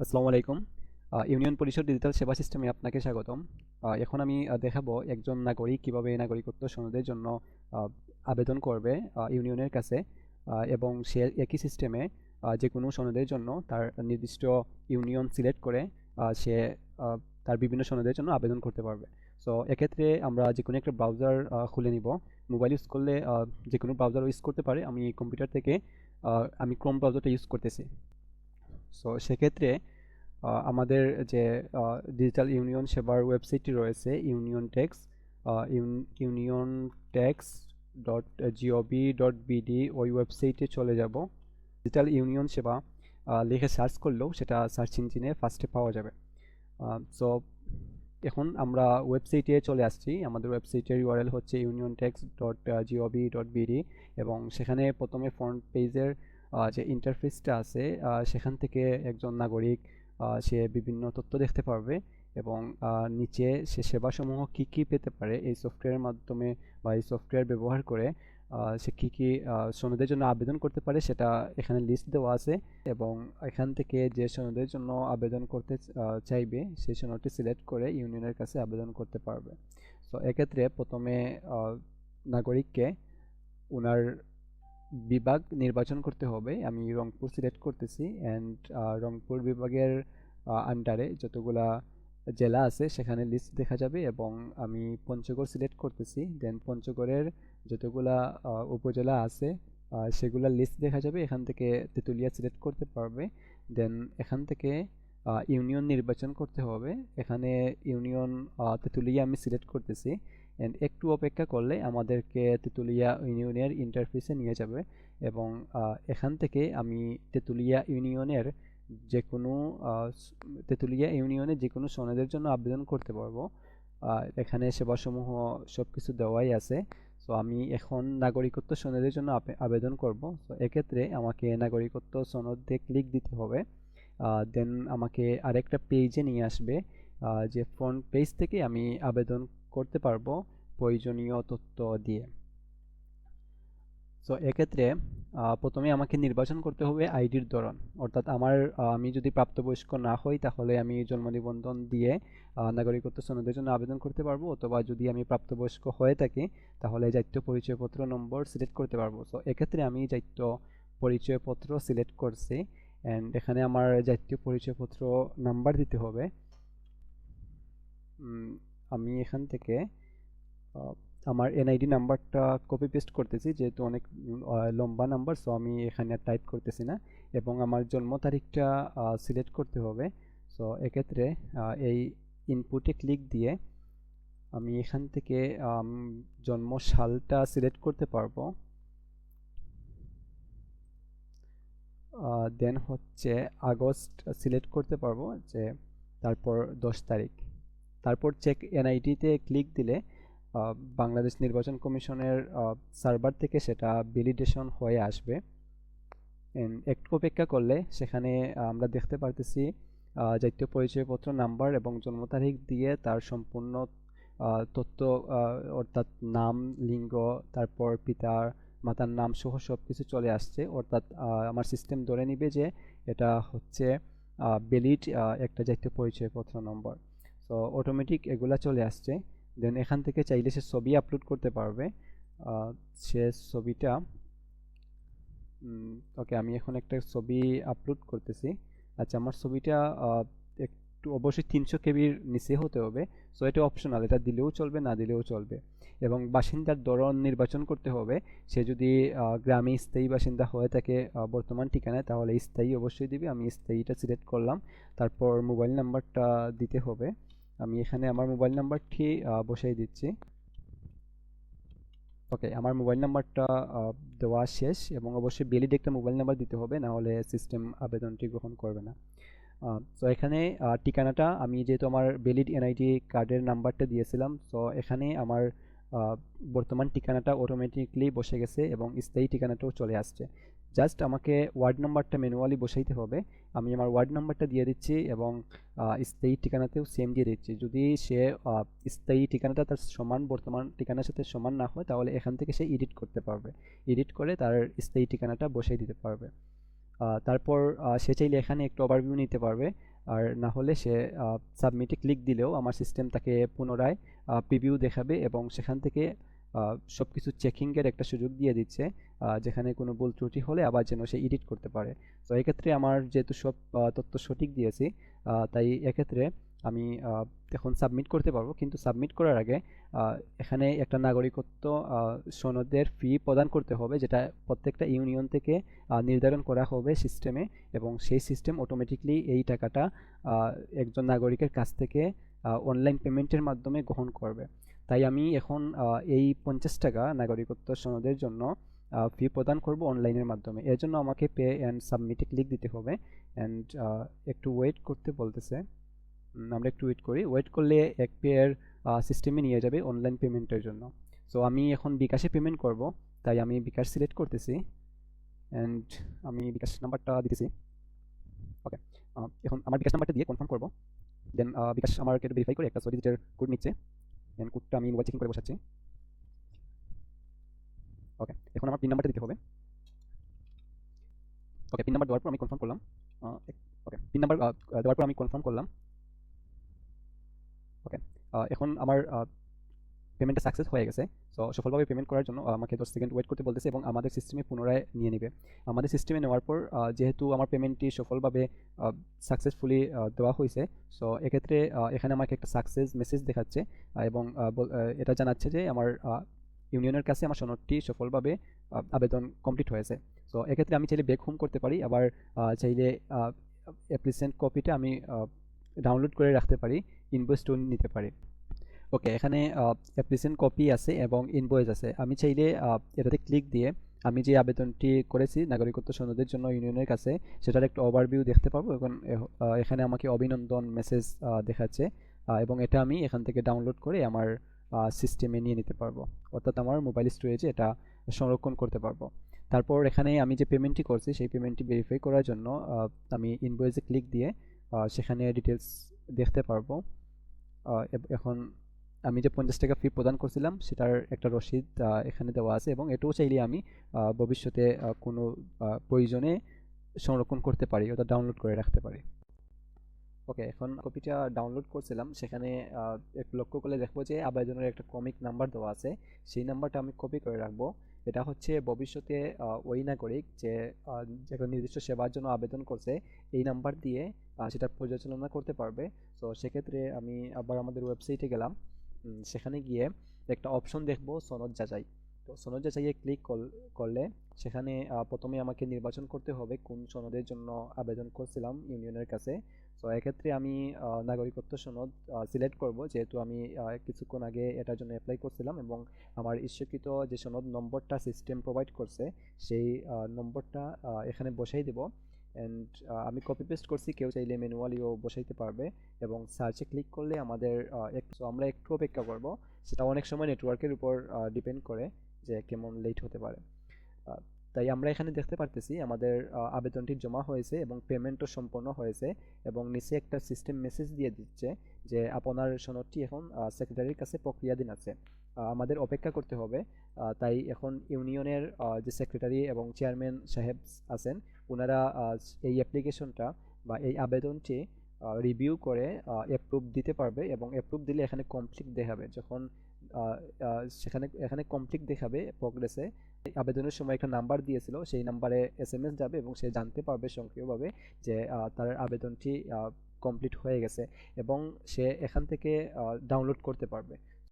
আসসালামু আলাইকুম। ইউনিয়ন পরিষদ ডিজিটাল সেবা সিস্টেমে আপনাকে স্বাগতম। এখন আমি দেখাবো একজন নাগরিক কীভাবে নাগরিকত্ব সনদের জন্য আবেদন করবে ইউনিয়নের কাছে। এবং সে একই সিস্টেমে যে কোনো সনদের জন্য তার নির্দিষ্ট ইউনিয়ন সিলেক্ট করে সে তার বিভিন্ন সনদের জন্য আবেদন করতে পারবে। সো, এক্ষেত্রে আমরা যে কোনো একটা ব্রাউজার খুলে নিব। মোবাইল ইউজ করলে যে কোনো ব্রাউজার ইউজ করতে পারে। আমি কম্পিউটার থেকে আমি ক্রোম ব্রাউজারটা ইউজ করতেছি। সো সেক্ষেত্রে আমাদের যে ডিজিটাল ইউনিয়ন সেবার ওয়েবসাইটটি রয়েছে union tax union tax dot GOV dot BD ওই ওয়েবসাইটে চলে যাব। ডিজিটাল ইউনিয়ন সেবা লিখে সার্চ করলেও সেটা সার্চ ইঞ্জিনে ফার্স্টে পাওয়া যাবে। সো এখন আমরা ওয়েবসাইটে চলে আসছি। আমাদের ওয়েবসাইটের ইউআরএল হচ্ছে union tax dot GOV dot BD এবং সেখানে প্রথমে ফ্রন্ট পেজের যে ইন্টারফেসটা আছে সেখান থেকে একজন নাগরিক সে বিভিন্ন তথ্য দেখতে পারবে এবং নিচে সে সেবাসমূহ কী কী পেতে পারে, এই সফটওয়্যারের মাধ্যমে বা এই সফটওয়্যার ব্যবহার করে সে কী কী সনদের জন্য আবেদন করতে পারে সেটা এখানে লিস্ট দেওয়া আছে এবং এখান থেকে যে সনদের জন্য আবেদন করতে চাইবে সেই সনদটি সিলেক্ট করে ইউনিয়নের কাছে আবেদন করতে পারবে। তো এক্ষেত্রে প্রথমে নাগরিককে ওনার বিভাগ নির্বাচন করতে হবে। আমি রংপুর সিলেক্ট করতেছি অ্যান্ড রংপুর বিভাগের আন্ডারে যতগুলা জেলা আছে সেখানে লিস্ট দেখা যাবে এবং আমি পঞ্চগড় সিলেক্ট করতেছি। দেন পঞ্চগড়ের যতগুলা উপজেলা আছে সেগুলা লিস্ট দেখা যাবে। এখান থেকে তেঁতুলিয়া সিলেক্ট করতে পারবে। দেন এখান থেকে ইউনিয়ন নির্বাচন করতে হবে। এখানে ইউনিয়ন তেঁতুলিয়া আমি সিলেক্ট করতেছি। অ্যান্ড একটু অপেক্ষা করলে আমাদেরকে তেঁতুলিয়া ইউনিয়নের ইন্টারফেসে নিয়ে যাবে। এবং এখান থেকে আমি তেঁতুলিয়া ইউনিয়নের যে কোনো স- তেঁতুলিয়া ইউনিয়নে যে কোনো সনদের জন্য আবেদন করতে পারব। এখানে সেবাসমূহ সব কিছু দেওয়াই আছে। সো আমি এখন নাগরিকত্ব সনদের জন্য আবে- আবেদন করব। তো এক্ষেত্রে আমাকে নাগরিকত্ব সনদে ক্লিক দিতে হবে। দেন আমাকে আরেকটা পেজে নিয়ে আসবে। যে ফ্রন্ট পেজ থেকে আমি আবেদন করতে পারব প্রয়োজনীয় তথ্য দিয়ে। সো এক্ষেত্রে প্রথমে আমাকে নির্বাচন করতে হবে আইডির ধরন। অর্থাৎ আমার আমি যদি প্রাপ্তবয়স্ক না হই, তাহলে আমি জন্ম নিবন্ধন দিয়ে নাগরিকত্ব সনদের জন্য আবেদন করতে পারব। অথবা যদি আমি প্রাপ্তবয়স্ক হয়ে থাকি, তাহলে জাতীয় পরিচয়পত্র নম্বর সিলেক্ট করতে পারব। সো এক্ষেত্রে আমি জাতীয় পরিচয়পত্র সিলেক্ট করছি অ্যান্ড এখানে আমার জাতীয় পরিচয়পত্র নাম্বার দিতে হবে। আমি এখান থেকে আমার এনআইডি নাম্বারটা কপি পেস্ট করতেছি, যেহেতু অনেক লম্বা নাম্বার সো আমি এখানে টাইপ করতেছি না। এবং আমার জন্ম তারিখটা সিলেক্ট করতে হবে। সো এক্ষেত্রে এই ইনপুটে ক্লিক দিয়ে আমি এখান থেকে জন্ম সালটা সিলেক্ট করতে পারব। দেন হচ্ছে আগস্ট সিলেক্ট করতে পারব, যে তারপর দশ তারিখ। তারপর চেক এনআইডিতে ক্লিক দিলে বাংলাদেশ নির্বাচন কমিশনের সার্ভার থেকে সেটা ভ্যালিডেশন হয়ে আসবে। একটু অপেক্ষা করলে সেখানে আমরা দেখতে পারতেছি জাতীয় পরিচয়পত্র নাম্বার এবং জন্ম তারিখ দিয়ে তার সম্পূর্ণ তথ্য অর্থাৎ নাম, লিঙ্গ, তারপর পিতার, মাতার নাম সহ সব কিছু চলে আসছে। অর্থাৎ আমার সিস্টেম ধরে নিবে যে এটা হচ্ছে ভ্যালিড একটা জাতীয় পরিচয়পত্র নম্বর সো অটোমেটিক এগুলা চলে আসছে। দেন এখান থেকে চাইলে সে ছবি আপলোড করতে পারবে। সে ছবিটা ওকে আমি এখন একটা ছবি আপলোড করতেছি। আচ্ছা আমার ছবিটা একটু অবশ্যই তিনশো কেবির নিচে হতে হবে। সো এটা অপশনাল এটা দিলেও চলবে, না দিলেও চলবে। এবং বাসিন্দার ধরন নির্বাচন করতে হবে। সে যদি গ্রামে স্থায়ী বাসিন্দা হয়ে থাকে বর্তমান ঠিকানায়, তাহলে স্থায়ী অবশ্যই দিবে। আমি স্থায়ীটা সিলেক্ট করলাম। তারপর মোবাইল নাম্বারটা দিতে হবে। আমি এখানে আমার মোবাইল নাম্বারটি বসাই দিচ্ছি। ওকে আমার মোবাইল নাম্বারটা দেওয়া শেষ এবং অবশ্যই ভ্যালিড একটা মোবাইল নাম্বার দিতে হবে, না হলে সিস্টেম আবেদনটি গ্রহণ করবে না। তো এখানে ঠিকানাটা, আমি যেহেতু আমার ভ্যালিড এনআইডি কার্ডের নাম্বারটা দিয়েছিলাম তো এখানে আমার বর্তমান ঠিকানাটা অটোমেটিকলি বসে গেছে এবং স্থায়ী ঠিকানাটাও চলে আসছে। জাস্ট আমাকে ওয়ার্ড নাম্বারটা ম্যানুয়ালি বসাইতে হবে। আমি আমার ওয়ার্ড নাম্বারটা দিয়ে দিচ্ছি এবং স্থায়ী ঠিকানাতেও সেম দিয়ে দিচ্ছি। যদি সে স্থায়ী ঠিকানাটা তার সমান বর্তমান ঠিকানার সাথে সমান না হয়, তাহলে এখান থেকে সে এডিট করতে পারবে। এডিট করে তার স্থায়ী ঠিকানাটা বসাই দিতে পারবে। তারপর সে চাইলে এখানে একটু ওভারভিউ নিতে পারবে। আর না হলে সে সাবমিটে ক্লিক দিলেও আমার সিস্টেম তাকে পুনরায় প্রিভিউ দেখাবে এবং সেখান থেকে সব কিছু চেকিংয়ের একটা সুযোগ দিয়ে দিচ্ছে যেখানে কোনো ভুল ত্রুটি হলে আবার যেন সে এডিট করতে পারে। তো এক্ষেত্রে আমার যেহেতু সব তথ্য সঠিক দিয়েছি তাই এক্ষেত্রে আমি এখন সাবমিট করতে পারব। কিন্তু সাবমিট করার আগে এখানে একটা নাগরিকত্ব সনদের ফি প্রদান করতে হবে, যেটা প্রত্যেকটা ইউনিয়ন থেকে নির্ধারণ করা হবে সিস্টেমে এবং সেই সিস্টেম অটোমেটিকলি এই টাকাটা একজন নাগরিকের কাছ থেকে অনলাইন পেমেন্টের মাধ্যমে গ্রহণ করবে। তাই আমি এখন এই পঞ্চাশ টাকা নাগরিকত্ব সনদের জন্য ফি প্রদান করব অনলাইনের মাধ্যমে। এর জন্য আমাকে পে অ্যান্ড সাবমিটে ক্লিক দিতে হবে। অ্যান্ড একটু ওয়েট করতে বলতেছে। আমরা একটু ওয়েট করি। ওয়েট করলে এক পেয়ার সিস্টেমে নিয়ে যাবে অনলাইন পেমেন্টের জন্য। সো আমি এখন বিকাশে পেমেন্ট করব। তাই আমি বিকাশ সিলেক্ট করতেছি। অ্যান্ড আমি বিকাশ নাম্বারটা দিতেছি। ওকে এখন আমার বিকাশ নাম্বারটা দিয়ে কনফার্ম করব। দেন বিকাশ আমার ভেরিফাই করে একটা ডিজিটের কোড নিচ্ছে। দেন কোডটা আমি মোবাইল চেকিং করে বসাচ্ছি। ওকে এখন আমার পিন নাম্বারটা দিতে হবে। ওকে পিন নাম্বার দেওয়ার পর আমি কনফার্ম করলাম। ওকে পিন নাম্বার দেওয়ার পর আমি কনফার্ম করলাম। ওকে এখন আমার পেমেন্টটা সাকসেস হয়ে গেছে। সো সফলভাবে পেমেন্ট করার জন্য আমাকে দশ সেকেন্ড ওয়েট করতে বলতেছে এবং আমাদের সিস্টেমে পুনরায় নিয়ে নেবে। আমাদের সিস্টেমে নেওয়ার পর যেহেতু আমার পেমেন্টটি সফলভাবে সাকসেসফুলি দেওয়া হয়েছে সো এক্ষেত্রে এখানে আমাকে একটা সাকসেস মেসেজ দেখাচ্ছে এবং এটা জানাচ্ছে যে আমার ইউনিয়নের কাছে আমার সনদটি সফলভাবে আবেদন কমপ্লিট হয়েছে। সো এক্ষেত্রে আমি চাইলে ব্যাক হোম করতে পারি, আবার চাইলে অ্যাপ্লিসেন্ট কপিটা আমি ডাউনলোড করে রাখতে পারি ইনভয়েস টুল নিতে পারি। ওকে এখানে অ্যাপ্লিসেন্ট কপি আছে এবং ইনভয়েস আছে। আমি চাইলে এটাতে ক্লিক দিয়ে আমি যে আবেদনটি করেছি নাগরিকত্ব সনদের জন্য ইউনিয়নের কাছে, সেটার একটা ওভারভিউ দেখতে পারব এবং এখানে আমাকে অভিনন্দন মেসেজ দেখাচ্ছে এবং এটা আমি এখান থেকে ডাউনলোড করে আমার সিস্টেমে নিয়ে নিতে পারব। অর্থাৎ আমার মোবাইল স্টোরেজে এটা সংরক্ষণ করতে পারব। তারপর এখানে আমি যে পেমেন্টটি করছি, সেই পেমেন্টটি ভেরিফাই করার জন্য আমি ইনভয়েসে ক্লিক দিয়ে সেখানে ডিটেলস দেখতে পারব। এখন আমি যে পঞ্চাশ টাকা ফি প্রদান করছিলাম, সেটার একটা রসিদ এখানে দেওয়া আছে এবং এটাও চাইলে আমি ভবিষ্যতে কোনো প্রয়োজনে সংরক্ষণ করতে পারি, অর্থাৎ ডাউনলোড করে রাখতে পারি। ওকে এখন কপিটা ডাউনলোড করছিলাম, সেখানে একটু লক্ষ্য করলে দেখব যে আবেদনের একটা কমিক নাম্বার দেওয়া আছে, সেই নাম্বারটা আমি কপি করে রাখব। এটা হচ্ছে ভবিষ্যতে ওই নাগরিক যে একটা নির্দিষ্ট সেবার জন্য আবেদন করছে, এই নাম্বার দিয়ে সেটা পর্যালোচনা করতে পারবে। তো সেক্ষেত্রে আমি আবার আমাদের ওয়েবসাইটে গেলাম। সেখানে গিয়ে একটা অপশন দেখব সনদ যাচাই। তো সনদ যাচাইয়ে ক্লিক করলে সেখানে প্রথমে আমাকে নির্বাচন করতে হবে কোন সনদের জন্য আবেদন করছিলাম ইউনিয়নের কাছে। তো এক্ষেত্রে আমি নাগরিকত্ব সনদ সিলেক্ট করব। যেহেতু আমি কিছুক্ষণ আগে এটার জন্য অ্যাপ্লাই করছিলাম এবং আমার ইস্যুকৃত যে সনদ নম্বরটা সিস্টেম প্রোভাইড করছে, সেই নম্বরটা এখানে বসাই দেব। অ্যান্ড আমি কপি পেস্ট করছি, কেউ চাইলে ম্যানুয়ালিও বসাইতে পারবে এবং সার্চে ক্লিক করলে আমাদের একটু আমরা একটু অপেক্ষা করব। সেটা অনেক সময় নেটওয়ার্কের উপর ডিপেন্ড করে যে কেমন লেট হতে পারে। তাই আমরা এখানে দেখতে পারতেছি আমাদের আবেদনটি জমা হয়েছে এবং পেমেন্টও সম্পন্ন হয়েছে এবং নিচে একটা সিস্টেম মেসেজ দিয়ে দিচ্ছে যে আপনার সনদটি এখন সেক্রেটারির কাছে প্রক্রিয়াধীন আছে। আমাদের অপেক্ষা করতে হবে। তাই এখন ইউনিয়নের যে সেক্রেটারি এবং চেয়ারম্যান সাহেব আছেন ওনারা এই অ্যাপ্লিকেশনটা বা এই আবেদনটি রিভিউ করে অ্যাপ্রুভ দিতে পারবে এবং অ্যাপ্রুভ দিলে এখানে কমপ্লিট দেখাবে। যখন সেখানে, এখানে কমপ্লিট দেখাবে প্রগ্রেসে আবেদনের সময় একটা নাম্বার দিয়েছিল, সেই নাম্বারে এস এম এস যাবে এবং সে জানতে পারবে সক্রিয়ভাবে যে তার আবেদনটি কমপ্লিট হয়ে গেছে এবং সে এখান থেকে ডাউনলোড করতে পারবে।